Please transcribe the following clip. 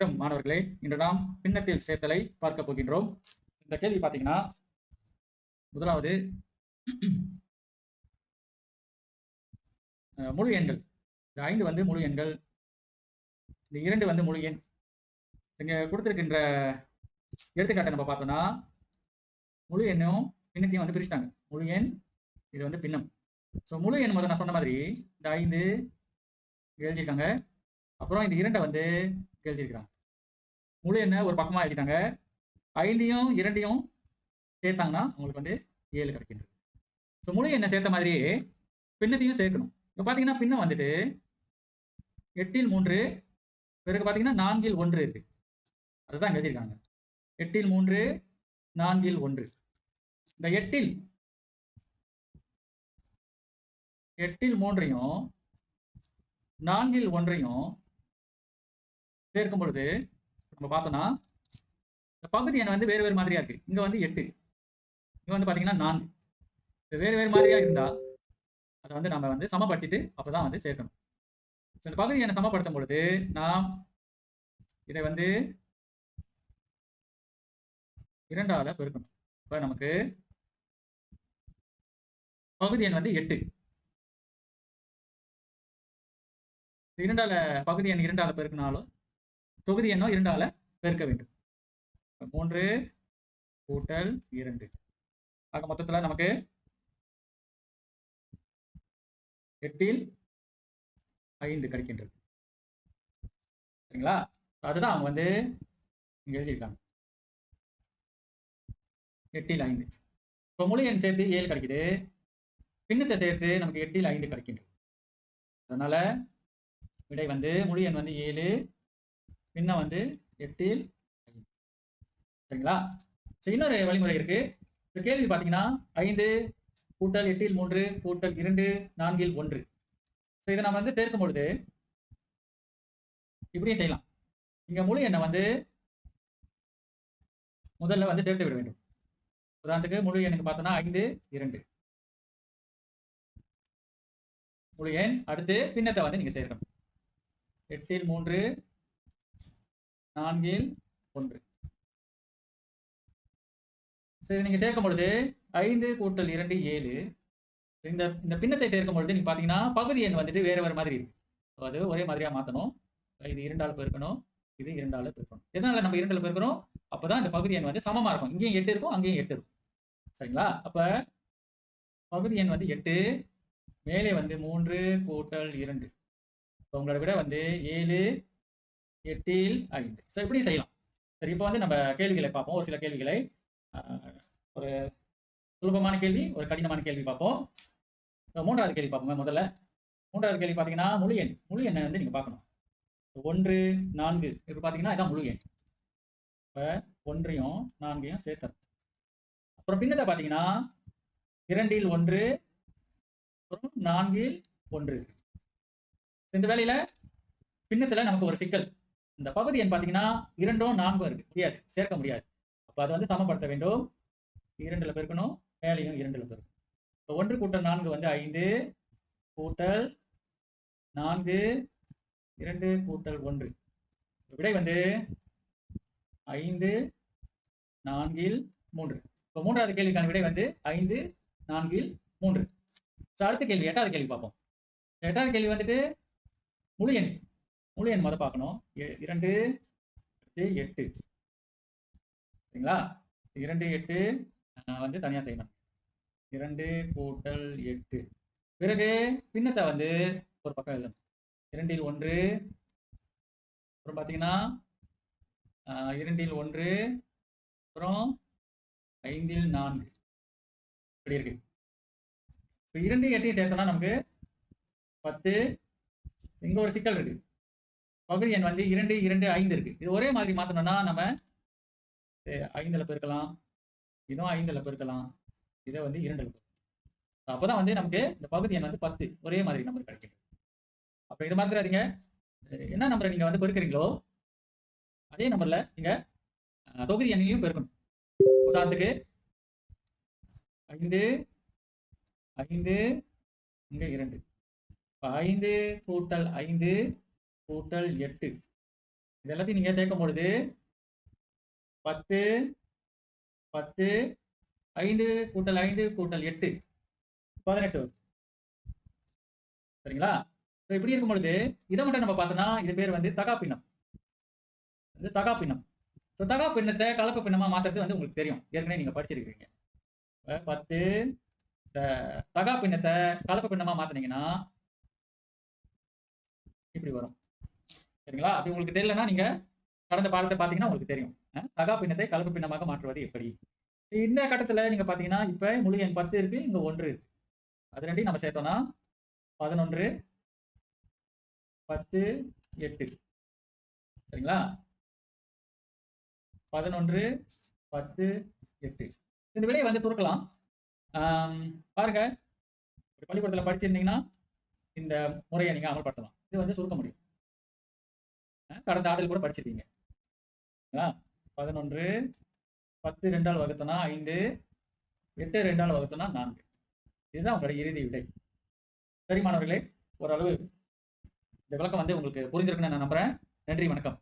வணக்கம் மாணவர்களே. இன்று நாம் பின்னத்தில் சேர்த்தலை பார்க்க போகின்றோம். இந்த கேள்வி பார்த்தீங்கன்னா முதலாவது முழு எண்கள். இந்த ஐந்து வந்து முழு எண்கள். இந்த இரண்டு வந்து முழு எண். இங்க கொடுத்திருக்கின்ற எடுத்துக்காட்டை நம்ம பார்த்தோம்னா முழு எண்ணும் பின்னத்தையும் வந்து பிரிச்சுட்டாங்க. முழு எண் இது வந்து பின்னம். ஸோ முழு எண் முதல்ல நான் சொன்ன மாதிரி இந்த ஐந்து எழுதியிருக்காங்க. அப்புறம் இந்த இரண்டை வந்து எழுதியிருக்கிறாங்க. முழு எண்ணை ஒரு பக்கமாக எழுதிட்டாங்க. ஐந்தையும் இரண்டையும் சேர்த்தாங்கன்னா உங்களுக்கு வந்து ஏழு கிடைக்கின்றது. ஸோ முழு எண்ணை சேர்த்த மாதிரியே பின்னத்தையும் சேர்க்கணும். இப்போ பார்த்தீங்கன்னா பின்ன வந்துட்டு எட்டில் மூன்று பிறகு பார்த்தீங்கன்னா நான்கில் ஒன்று இருக்கு. அதுதான் எழுதியிருக்காங்க. எட்டில் மூன்று நான்கில் ஒன்று. இந்த எட்டில் எட்டில் மூன்றையும் நான்கில் ஒன்றையும் சேர்க்கும் பொழுது நம்ம பார்த்தோம்னா இந்த பகுதி எண் வந்து வேறு வேறு மாதிரியா இருக்கு. இங்க வந்து எட்டு. இங்க வந்து பாத்தீங்கன்னா நான்கு. வேறு வேறு மாதிரியா இருந்தா அதை வந்து நம்ம வந்து சமப்படுத்திட்டு அப்பதான் வந்து சேர்க்கணும். ஸோ இந்த பகுதி எண்ணை சமப்படுத்தும் பொழுது நாம் இதை வந்து இரண்டால பெருக்கணும். இப்போ நமக்கு பகுதி எண் வந்து எட்டு. இரண்டால பகுதி எண் இரண்டால பெருக்கினாலும் தொகுதி எண்ணோ இரண்டால பெருக்க வேண்டும். மூன்று கூட்டல் இரண்டு. ஆக மொத்தத்துல நமக்கு எட்டில் ஐந்து கிடைக்கின்றது. சரிங்களா? அதுதான் அவங்க வந்து இங்க எழுதியிருக்காங்க. எட்டில் ஐந்து. இப்போ முழு எண் சேர்த்து ஏழு கிடைக்குது. பின்னத்தை சேர்த்து நமக்கு எட்டில் ஐந்து கிடைக்கின்றது. அதனால விடை வந்து முழு எண் வந்து ஏழு பின்ன வந்து எட்டில் சரிங்களா? சரி இன்னொரு வழிமுறை இருக்கு. இந்த கேள்வி பார்த்தீங்கன்னா ஐந்து கூட்டல் எட்டில் மூன்று கூட்டல் இரண்டு நான்கில் ஒன்று. ஸோ இதை நம்ம வந்து சேர்க்கும் பொழுது இப்படியும் செய்யலாம். இங்கே முழு எண்ணை வந்து முதல்ல வந்து சேர்த்து விட வேண்டும். உதாரணத்துக்கு முழு எண்ணுக்கு பார்த்தோம்னா ஐந்து இரண்டு. முழு எண் அடுத்து பின்னத்தை வந்து நீங்கள் சேர்க்கணும். எட்டில் மூன்று நான்கில் ஒன்று. சரி நீங்க சேர்க்கும் பொழுது ஐந்து கூட்டல் இரண்டு ஏழு. இந்த இந்த பின்னத்தை சேர்க்கும் பொழுது நீங்க பாத்தீங்கன்னா பகுதி எண் வந்துட்டு வேற வேற மாதிரி இருக்கு. So, அது ஒரே மாதிரியா மாத்தணும். இது இரண்டால பெருக்கணும் இது இரண்டால பெருக்கணும். எதனால நம்ம இரண்டால பெருக்கணும்? அப்பதான் இந்த பகுதி எண் வந்து சமமா இருக்கும். இங்கேயும் எட்டு இருக்கும் அங்கேயும் எட்டு இருக்கும். சரிங்களா? அப்ப பகுதி எண் வந்து எட்டு மேலே வந்து மூன்று கூட்டல் இரண்டு. இப்போ உங்களோட விட வந்து ஏழு எட்டில் ஐந்து. ஸோ இப்படி செய்யலாம். சரி இப்போ வந்து நம்ம கேள்விகளை பார்ப்போம். ஒரு சில கேள்விகளை ஒரு சுலபமான கேள்வி ஒரு கடினமான கேள்வி பார்ப்போம். இப்போ மூன்றாவது கேள்வி பார்ப்போம் முதல்ல. மூன்றாவது கேள்வி பார்த்தீங்கன்னா முழு எண். முழு எண்ணை வந்து நீங்கள் பார்க்கணும். ஒன்று நான்கு. இப்போ பார்த்தீங்கன்னா இதான் முழு எண். இப்போ ஒன்றையும் நான்கையும் சேர்த்தணும். அப்புறம் பின்னதை பார்த்தீங்கன்னா இரண்டில் ஒன்று அப்புறம் நான்கில் ஒன்று. இந்த வேலையில் பின்னத்தில் நமக்கு ஒரு சிக்கல். இந்த பகுதி எண் பார்த்தீங்கன்னா இரண்டும் நான்கும் இருக்கு. முடியாது. சேர்க்க முடியாது. அப்போ அதை வந்து சமப்படுத்த வேண்டும். இரண்டுல பெருக்கணும். மேலையும் இரண்டுல பெருக்கணும். இப்போ ஒன்று கூட்டல் நான்கு வந்து ஐந்து கூட்டல் நான்கு இரண்டு கூட்டல் ஒன்று. விடை வந்து ஐந்து நான்கில் மூன்று. இப்போ மூன்றாவது கேள்விக்கான விடை வந்து ஐந்து நான்கில் மூன்று. ஸோ அடுத்த கேள்வி எட்டாவது கேள்வி பார்ப்போம். எட்டாவது கேள்வி வந்துட்டு முழு எண். முழு எண் மொதல் பார்க்கணும். எ- இரண்டு எட்டு. சரிங்களா? இரண்டு எட்டு வந்து தனியாக செய்யணும். இரண்டு கூட்டல் எட்டு. பிறகு பின்னத்தை வந்து ஒரு பக்கம் எழுதணும். இரண்டில் ஒன்று அப்புறம் பார்த்தீங்கன்னா இரண்டில் ஒன்று அப்புறம் ஐந்தில் நான்கு. இப்படி இருக்கு. இப்போ இரண்டு எட்டையும் சேர்த்தோம்னா நமக்கு பத்து இங்கே ஒரு சிக்கல் இருக்குது பகுதி எண் வந்து இரண்டு இரண்டு ஐந்து இருக்கு. இது ஒரே மாதிரி மாத்தணும்னா நம்ம ஐந்துல பெருக்கலாம். இதுவும் ஐந்துல பெருக்கலாம். இதை வந்து இரண்டுல பெருக்கலாம். அப்பதான் வந்து நமக்கு இந்த பகுதி எண் வந்து பத்து. ஒரே மாதிரி நம்பர் கிடைக்கும். அப்ப இது மறந்துடாதீங்க. என்ன நம்பரை நீங்க வந்து பெருக்குறீங்களோ அதே நம்பர்ல நீங்க தொகுதி எண்ணையும் பெருக்கணும். உதாரணத்துக்கு ஐந்து ஐந்து இங்க இரண்டு. ஐந்து கூட்டல் ஐந்து கூட்டல் எட்டு. இது எல்லாத்தையும் நீங்க சேர்க்கும் பொழுது? பத்து பத்து ஐந்து கூட்டல் ஐந்து கூட்டல் எட்டு. பதினெட்டு. சரிங்களா? இப்படி இருக்கும் பொழுது இதை மட்டும் நம்ம பார்த்தோம்னா இது பேர் வந்து தகா பின்னம் இது தகா பின்னம் ஸோ தகா பின்னத்தை கலப்பு பின்னமா மாத்துறது வந்து உங்களுக்கு தெரியும். ஏற்கனவே நீங்க படிச்சிருக்கீங்க பத்து தகா பின்னத்தை கலப்பு பின்னமா மாத்துனீங்கன்னா இப்படி வரும். சரிங்களா? அப்படி உங்களுக்கு தெரியலன்னா நீங்க கடந்த பாடத்தை பார்த்தீங்கன்னா உங்களுக்கு தெரியும். தகா பின்னத்தை கலப்பு பின்னமாக மாற்றுவது எப்படி? இந்த கட்டத்துல நீங்க பாத்தீங்கன்னா இப்ப முழு எண் பத்து இருக்கு இங்க ஒன்று இருக்கு. அது ரெண்டையும் நம்ம சேர்த்தோம்னா பதினொன்று பத்து எட்டு. சரிங்களா? பதினொன்று பத்து எட்டு. இந்த விடையை வந்து சுருக்கலாம். பாருங்க. ஒரு பள்ளிக்கூடத்தில் படிச்சிருந்தீங்கன்னா இந்த முறையை நீங்க அமல்படுத்தலாம். இது வந்து சுருக்க முடியும். கடந்த ஆண்டில் கூட படிச்சிருக்கீங்க. பதினொன்று பத்து ரெண்டால் வகுத்தனா ஐந்து எட்டு ரெண்டால் வகுத்தனா நான்கு. இதுதான் உங்களுடைய இறுதி விடை. சரி மாணவர்களே ஓரளவு இந்த விளக்கம் வந்து உங்களுக்கு புரிஞ்சிருக்குன்னு நான் நம்புறேன். நன்றி வணக்கம்.